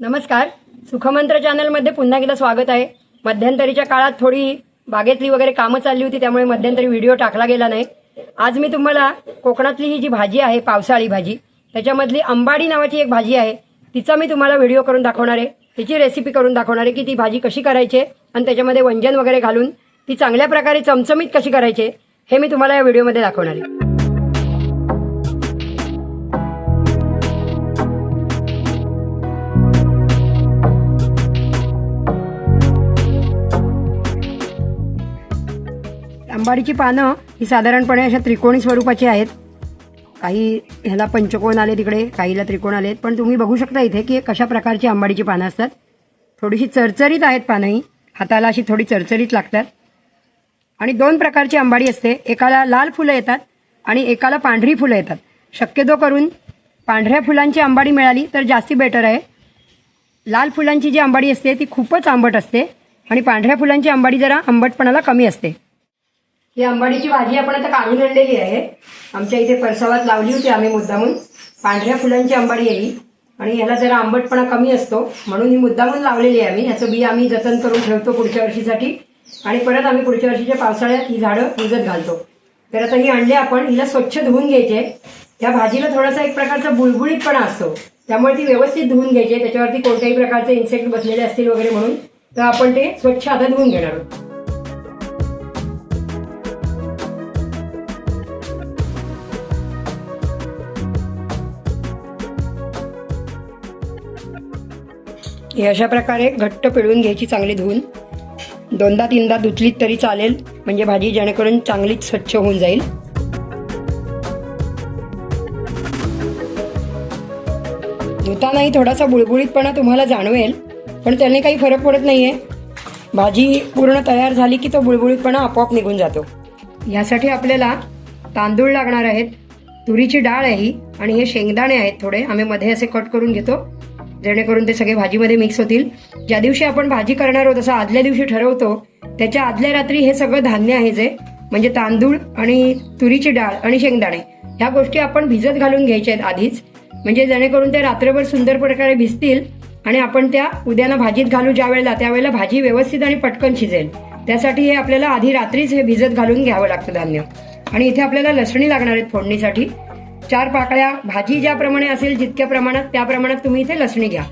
नमस्कार. सुखमंत्र चॅनलमध्ये पुन्हा एकदा स्वागत आहे. मध्यंतरीच्या काळात थोडी बागेतली वगैरे कामं चालली होती त्यामुळे मध्यंतरी व्हिडिओ टाकला गेला नाही. आज मी तुम्हाला कोकणातली ही जी भाजी आहे पावसाळी भाजी त्याच्यामधली अंबाडी नावाची एक भाजी आहे तिचा मी तुम्हाला व्हिडिओ करून दाखवणार आहे. तिची रेसिपी करून दाखवणार आहे की ती भाजी कशी करायची आहे आणि त्याच्यामध्ये वंजन वगैरे घालून ती चांगल्या प्रकारे चमचमीत कशी करायची हे मी तुम्हाला या व्हिडिओमध्ये दाखवणार आहे. आंबाडीची पानं ही साधारणपणे अशा त्रिकोणी स्वरूपाची आहेत. काही ह्याला पंचकोण आले तिकडे काहीला त्रिकोण आले पण तुम्ही बघू शकता इथे की कशा प्रकारची आंबाडीची पानं असतात. थोडीशी चरचरीत आहेत पानं ही. हाताला अशी थोडी चरचरीत लागतात. आणि दोन प्रकारची आंबाडी असते. एकाला लाल फुलं येतात आणि एकाला पांढरी फुलं येतात. शक्यतो करून पांढऱ्या फुलांची आंबाडी मिळाली तर जास्ती बेटर आहे. लाल फुलांची जी आंबाडी असते ती खूपच आंबट असते आणि पांढऱ्या फुलांची आंबाडी जरा आंबटपणाला कमी असते. ही आंबाडीची भाजी आपण आता काढून आणलेली आहे. आमच्या इथे परसावात लावली होती आम्ही मुद्दामून. पांढऱ्या फुलांची आंबाडी आहे आणि ह्याला जरा आंबटपणा कमी असतो. म्हणून ही मुद्दामून लावलेली आहे आम्ही. ह्याचं बी आम्ही जतन करून ठेवतो पुढच्या वर्षीसाठी. आणि परत आम्ही पुढच्या वर्षीच्या पावसाळ्यात ही झाडं भिजत घालतो. तर आता ही आणली आपण हिला स्वच्छ धुवून घ्यायचे. त्या भाजीला थोडासा एक प्रकारचा बुळबुळीतपणा असतो. त्यामुळे ती व्यवस्थित धुवून घ्यायची. त्याच्यावरती कोणत्याही प्रकारचे इन्सेक्ट बसलेले असतील वगैरे म्हणून. तर आपण ते स्वच्छ आता धुवून घेणार आहोत. हे अशा प्रकारे घट्ट पिळून घ्यायची चांगली धुवून. दोनदा तीनदा धुतलीत तरी चालेल म्हणजे भाजी जेणेकरून चांगलीच स्वच्छ होऊन जाईल. धुतानाही थोडासा बुळबुळीतपणा तुम्हाला जाणवेल पण त्याने काही फरक पडत नाही आहे भाजी पूर्ण तयार झाली की तो बुळबुळीतपणा आपोआप निघून जातो. यासाठी आपल्याला तांदूळ लागणार आहेत तुरीची डाळ आहे ही आणि हे शेंगदाणे आहेत थोडे आम्ही मध्ये असे कट करून घेतो. जेणेकरून ते सगळे भाजीमध्ये मिक्स होतील. ज्या दिवशी आपण भाजी करणार आहोत असं आदल्या दिवशी ठरवतो त्याच्या आदल्या रात्री हे सगळं धान्य आहे जे म्हणजे तांदूळ आणि तुरीची डाळ आणि शेंगदाणे ह्या गोष्टी आपण भिजत घालून घ्यायच्या आहेत आधीच. म्हणजे जेणेकरून ते रात्रभर सुंदर प्रकारे भिजतील आणि आपण त्या उद्याना भाजीत घालू ज्या वेळेला त्यावेळेला भाजी व्यवस्थित आणि पटकन शिजेल. त्यासाठी हे आपल्याला आधी रात्रीच हे भिजत घालून घ्यावं लागतं धान्य. आणि इथे आपल्याला लसणी लागणार आहेत फोडणीसाठी. चार पाकळ्या भाजी ज्याप्रमाणे असेल जितक्या प्रमाणात त्या प्रमाणात तुम्ही इथे लसणी घ्या.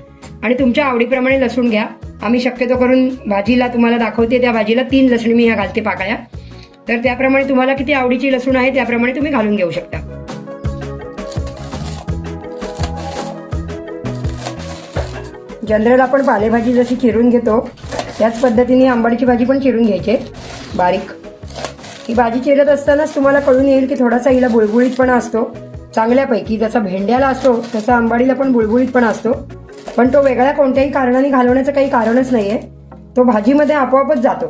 आणि तुमच्या आवडीप्रमाणे लसूण घ्या. आम्ही शक्यतो करून भाजीला तुम्हाला दाखवते त्या भाजीला तीन लसणी मी ह्या घालते पाकळ्या. तर त्याप्रमाणे तुम्हाला किती आवडीची लसूण आहे त्याप्रमाणे तुम्ही घालून घेऊ शकता. जनरल आपण पालेभाजी जशी चिरून घेतो त्याच पद्धतीने आंबाडीची भाजी पण चिरून घ्यायची बारीक. ही भाजी चिरत असतानाच तुम्हाला कळून येईल की थोडासा हिला बुळबुळीतपणा असतो. चांगल्यापैकी. जसा भेंड्याला असतो तसा आंबाडीला पण बुळबुळीतपणा असतो. पण तो वेगळ्या कोणत्याही कारणाने घालवण्याचं काही कारणच नाहीये. तो भाजीमध्ये आपोआपच जातो.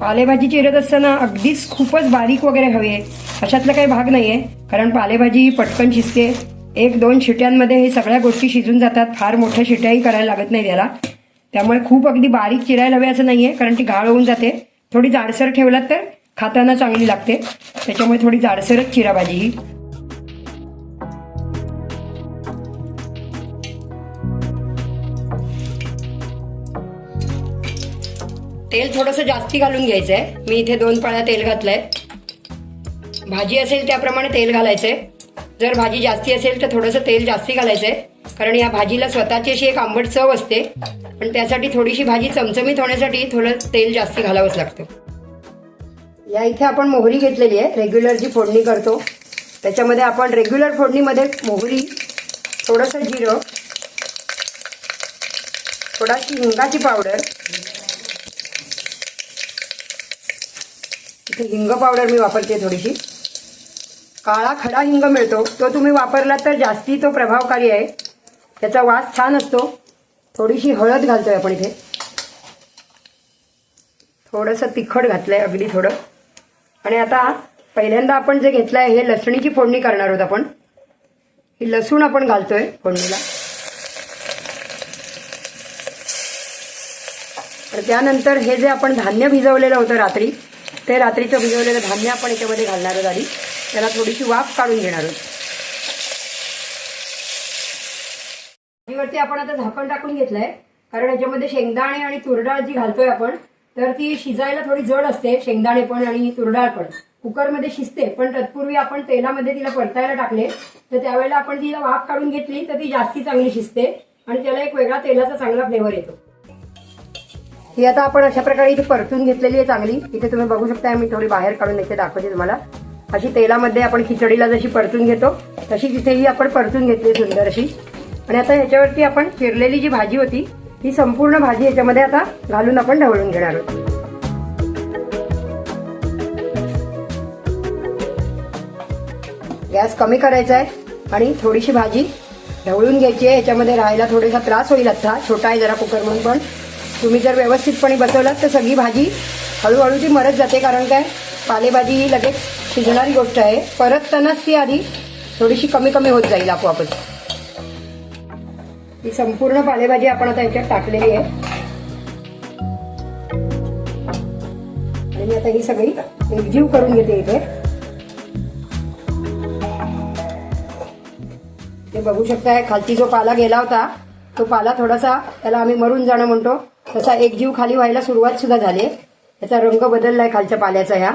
पालेभाजी चिरत असताना अगदीच खूपच बारीक वगैरे हवी आहे. अशातला काही भाग नाहीये. कारण पालेभाजी पटकन शिजते. एक दोन शिट्यांमध्ये हे सगळ्या गोष्टी शिजून जातात. फार मोठ्या शिट्याही करायला लागत नाही त्याला त्यामुळे खूप अगदी बारीक चिरायला हवे असं नाहीये. कारण ती गाळ होऊन जाते. थोडी जाडसर ठेवलात तर खाताना चांगली लागते. त्याच्यामुळे थोडी जाडसरच चिरा भाजी ही. तेल थोडंसं जास्ती घालून घ्यायचं आहे मी इथे दोन पळ्या तेल घातलंय. भाजी असेल त्याप्रमाणे तेल घालायचंय. जर भाजी जास्ती असेल तर थोडंसं तेल जास्ती घालायचंय. कारण या भाजीला स्वतःची अशी एक आंबट चव असते. पण त्यासाठी थोडीशी भाजी चमचमीत होण्यासाठी थोडं तेल जास्ती घालावंच लागतं. या इथे आपण मोहरी घेतलेली आहे. रेग्युलर जी फोडणी करतो त्याच्यामध्ये आपण रेग्युलर फोडणीमध्ये मोहरी थोडंसं जिरं थोडाशी हिंगाची पावडर इथे हिंग पावडर मी वापरते थोडीशी. काळा खडा हिंग मिळतो. तो तुम्ही वापरला तर जास्ती तो प्रभावकारी आहे. त्याचा वास छान असतो. थोडीशी हळद घालतोय आपण इथे. थोडंसं तिखट घातलंय अगदी थोडं. आणि आता पहिल्यांदा आपण जे घेतलं आहे हे लसणीची फोडणी करणार आहोत आपण. ही लसूण आपण घालतोय फोडणीला. आणि त्यानंतर हे जे आपण धान्य भिजवलेलं होतं रात्री ते रात्रीचं भिजवलेलं धान्य आपण याच्यामध्ये घालणार आहोत आधी. त्याला थोडीशी वाफ काढून घेणार आहोत. आपण आता झाकण टाकून घेतलंय. कारण याच्यामध्ये शेंगदाणे आणि तुरडाळ जी घालतोय आपण तर ती शिजायला थोडी जड असते शेंगदाणे पण आणि तुरडाळ पण. कुकरमध्ये शिजते पण तत्पूर्वी आपण तेलामध्ये तिला परतायला टाकले तर त्यावेळेला आपण तिला वाफ काढून घेतली तर ती जास्ती चांगली शिजते आणि त्याला एक वेगळा तेलाचा चांगला फ्लेवर येतो. ही आता आपण अशा प्रकारे इथे परतून घेतलेली आहे चांगली. इथे तुम्ही बघू शकता मी थोडी बाहेर काढून इथे दाखवते तुम्हाला. अशी तेलामध्ये आपण खिचडीला जशी परतून घेतो तशी तिथेही आपण परतून घेतली सुंदर अशी. आणि आता ह्याच्यावरती आपण चिरलेली जी भाजी होती ही संपूर्ण भाजी याच्यामध्ये आता घालून आपण ढवळून घेणार आहोत. गॅस कमी करायचा आहे आणि थोडीशी भाजी ढवळून घ्यायची आहे. ह्याच्यामध्ये राहायला थोडासा त्रास होईल आता छोटा आहे जरा कुकर म्हणून पण. तुम्ही जर व्यवस्थितपणे बसवलात तर सगळी भाजी हळूहळू ती मरत जाते कारण काय? पालेभाजी ही लगेच शिजणारी गोष्ट आहे. परततानाच ती आधी थोडीशी कमी कमी होत जाईल आपोआपच. ही संपूर्ण पालेभाजी आपण आता याच्यात टाकलेली आहे. आणि मी आता ही सगळी एकजीव करून घेते इथे. ते बघू शकताय खालची जो पाला गेला होता तो पाला थोडासा त्याला आम्ही मरून जाणं म्हणतो. तसा एक जीव खाली व्हायला सुरुवात सुद्धा झाली त्याचा रंग बदललाय खालच्या पाल्याचा ह्या.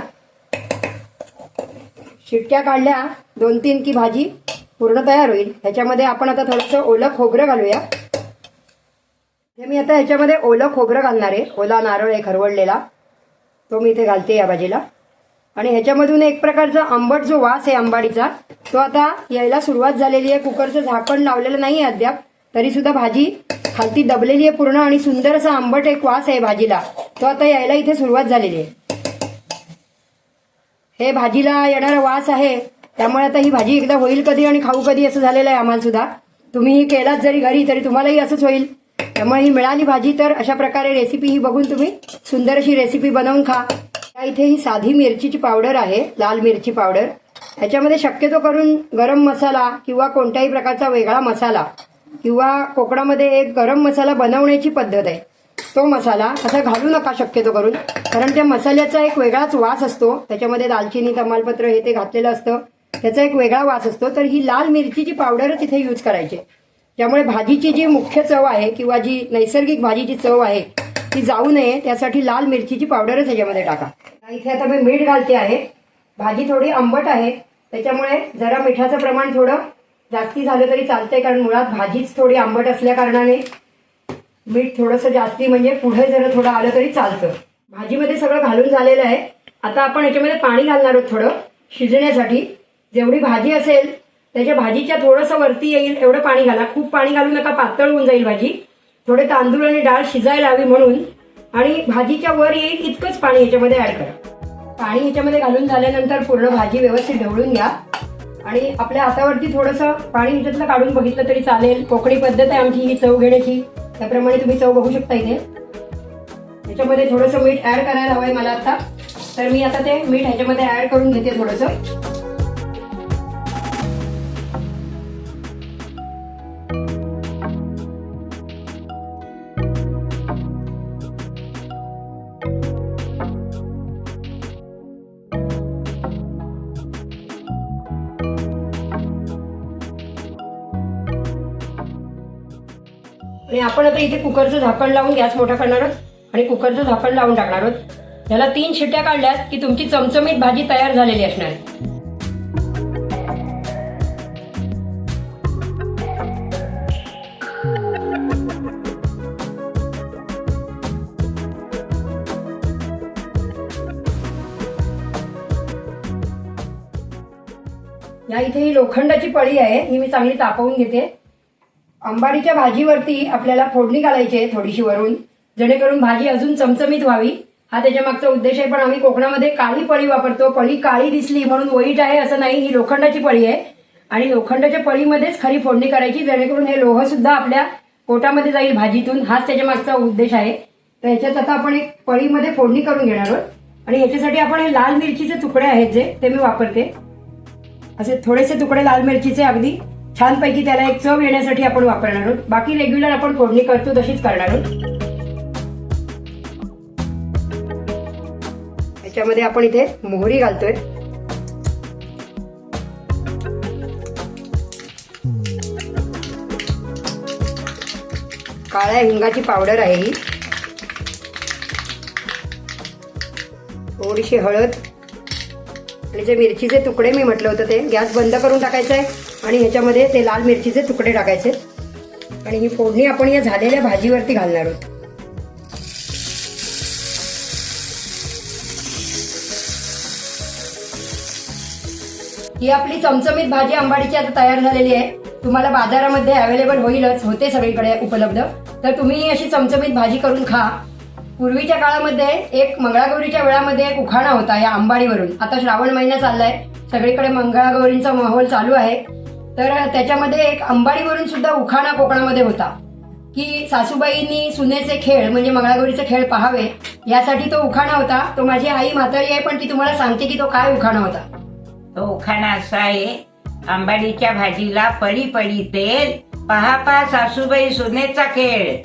शिटक्या काढल्या दोन तीन की भाजी पूर्ण तयार होईल. ह्याच्यामध्ये आपण आता थोडंसं ओलं खोबरं घालूया. हे मी आता ह्याच्यामध्ये ओलं खोबरं घालणार आहे. ओला नारळ आहे खरवडलेला तो मी इथे घालते या भाजीला आणि ह्याच्यामधून एक प्रकारचा आंबट जो वास आहे आंबाडीचा तो आता यायला सुरुवात झालेली आहे. कुकरचं झाकण लावलेलं नाही आहे अद्याप. तरी सुद्धा भाजी खालती दबलेली आहे पूर्ण आणि सुंदर असा आंबट एक वास आहे भाजीला. तो आता यायला इथे सुरुवात झालेली आहे. हे भाजीला येणारा वास आहे. त्यामुळे आता ही भाजी एकदा होईल कधी आणि खाऊ कधी असं झालेलं आहे आम्हाला सुद्धा. तुम्ही ही केलात जरी घरी तरी तुम्हालाही असंच होईल. त्यामुळे ही मिळाली भाजी तर अशा प्रकारे रेसिपी ही बघून तुम्ही सुंदर अशी रेसिपी बनवून खा. या इथे ही साधी मिरचीची पावडर आहे लाल मिरची पावडर ह्याच्यामध्ये शक्यतो करून गरम मसाला किंवा कोणत्याही प्रकारचा वेगळा मसाला किंवा कोकणामध्ये एक गरम मसाला बनवण्याची पद्धत आहे. तो मसाला असा घालू नका शक्यतो करून. कारण त्या मसाल्याचा एक वेगळाच वास असतो. त्याच्यामध्ये दालचिनी तमालपत्र हे ते घातलेलं असतं. त्याचा एक वेगळा वास असतो. तर ही लाल मिरचीची पावडरच इथे यूज करायची. त्यामुळे भाजीची जी मुख्य चव आहे किंवा जी नैसर्गिक भाजीची चव आहे ती जाऊ नये. त्यासाठी लाल मिरचीची पावडरच ह्याच्यामध्ये टाका. इथे आता मी मीठ घालते आहे. भाजी थोडी आंबट आहे. त्याच्यामुळे जरा मिठाचं प्रमाण थोडं जास्ती झालं तरी चालतंय कारण मुळात भाजीच थोडी आंबट असल्या कारणाने मीठ थोडंसं जास्ती म्हणजे पुढे जरा थोडं आलं तरी चालतं. भाजीमध्ये सगळं घालून झालेलं आहे. आता आपण याच्यामध्ये पाणी घालणार आहोत थोडं शिजण्यासाठी. जेवढी भाजी असेल त्याच्या भाजीच्या थोडंसं वरती येईल एवढं पाणी घाला. खूप पाणी घालू नका पातळ होऊन जाईल भाजी. थोडे तांदूळ आणि डाळ शिजायला हवी म्हणून. आणि भाजीच्या वर येईल इतकंच पाणी याच्यामध्ये ऍड करा. पाणी याच्यामध्ये घालून झाल्यानंतर पूर्ण भाजी व्यवस्थित ढवळून घ्या. आणि आपल्या हातावरती थोडंसं पाणी ह्याच्यातलं काढून बघितलं तरी चालेल. कोकणी पद्धत आहे आमची ही चव घेण्याची. त्याप्रमाणे तुम्ही चव बघू शकता इथे. ह्याच्यामध्ये थोडंसं मीठ ऍड करायला हवंय मला आता. तर मी आता ते मीठ ह्याच्यामध्ये ऍड करून घेते थोडंसं. आणि आपण आता इथे कुकरचं झाकण लावून गॅस मोठा करणार आहोत आणि कुकरचं झाकण लावून टाकणार आहोत. याला तीन शिट्ट्या काढल्यात की तुमची चमचमीत भाजी तयार झालेली असणार. या इथे ही लोखंडाची पळी आहे. ही मी चांगली तापवून घेते. अंबाडीच्या भाजीवरती आपल्याला फोडणी घालायची आहे थोडीशी वरून. जेणेकरून भाजी अजून चमचमीत व्हावी. हा त्याच्या मागचा उद्देश आहे पण आम्ही कोकणामध्ये काळी पळी वापरतो. पळी काळी दिसली म्हणून वाईट आहे असं नाही ही लोखंडाची पळी आहे. आणि लोखंडाच्या पळीमध्येच खरी फोडणी करायची जेणेकरून हे लोह सुद्धा आपल्या पोटामध्ये जाईल भाजीतून. हाच त्याच्या मागचा उद्देश आहे. तर याच्यात आता आपण एक पळीमध्ये फोडणी करून घेणार आहोत. आणि याच्यासाठी आपण हे लाल मिरचीचे तुकडे आहेत जे ते मी वापरते. असे थोडेसे तुकडे लाल मिरचीचे अगदी छानपैकी त्याला एक चव येण्यासाठी आपण वापरणार आहोत. बाकी रेग्युलर आपण फोडणी करतो तशीच करणार आहोत. याच्यामध्ये आपण इथे मोहरी घालतोय. काळ्या हिंगाची पावडर आहे ही. थोडीशी हळद. आणि जे मिरचीचे तुकडे मी म्हटलं होतं ते. गॅस बंद करून टाकायचं आहे आणि ह्याच्यामध्ये ते लाल मिरचीचे तुकडे टाकायचे. आणि ही फोडणी आपण या झालेल्या भाजीवरती घालणार आहोत. ही आपली चमचमीत भाजी आंबाडीची आता तयार झालेली आहे. तुम्हाला बाजारामध्ये अवेलेबल होईलच होते सगळीकडे उपलब्ध. तर तुम्ही अशी चमचमीत भाजी करून खा. पूर्वीच्या काळामध्ये एक मंगळागौरीच्या वेळामध्ये एक उखाणा होता या आंबाडीवरून. आता श्रावण महिना चाललाय. सगळीकडे मंगळागौरींचा माहोल चालू आहे. तर त्याच्यामध्ये एक अंबाडीवरून सुद्धा उखाणा कोकणामध्ये होता. की सासूबाईंनी सुनेचे खेळ म्हणजे मंगळागौरीचे खेळ पाहावे यासाठी तो उखाणा होता. तो माझी आई म्हातारी आहे पण ती तुम्हाला सांगते की तो काय उखाणा होता. तो उखाणा असा आहे आंबाडीच्या भाजीला पडी पडी तेल पहा पहा सासूबाई सुनेचा खेळ.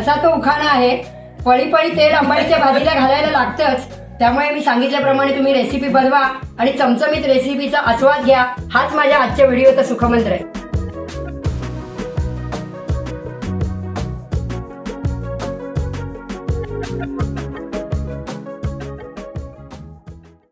असा तो उखाणा आहे. पळी पळी तेल आंबाडीच्या भाजीला घालायला लागतंच. त्यामुळे मी सांगितल्याप्रमाणे तुम्ही रेसिपी बनवा आणि चमचमीत रेसिपीचा आस्वाद घ्या. हाच माझ्या आजच्या व्हिडिओचा सुखमंत्र आहे.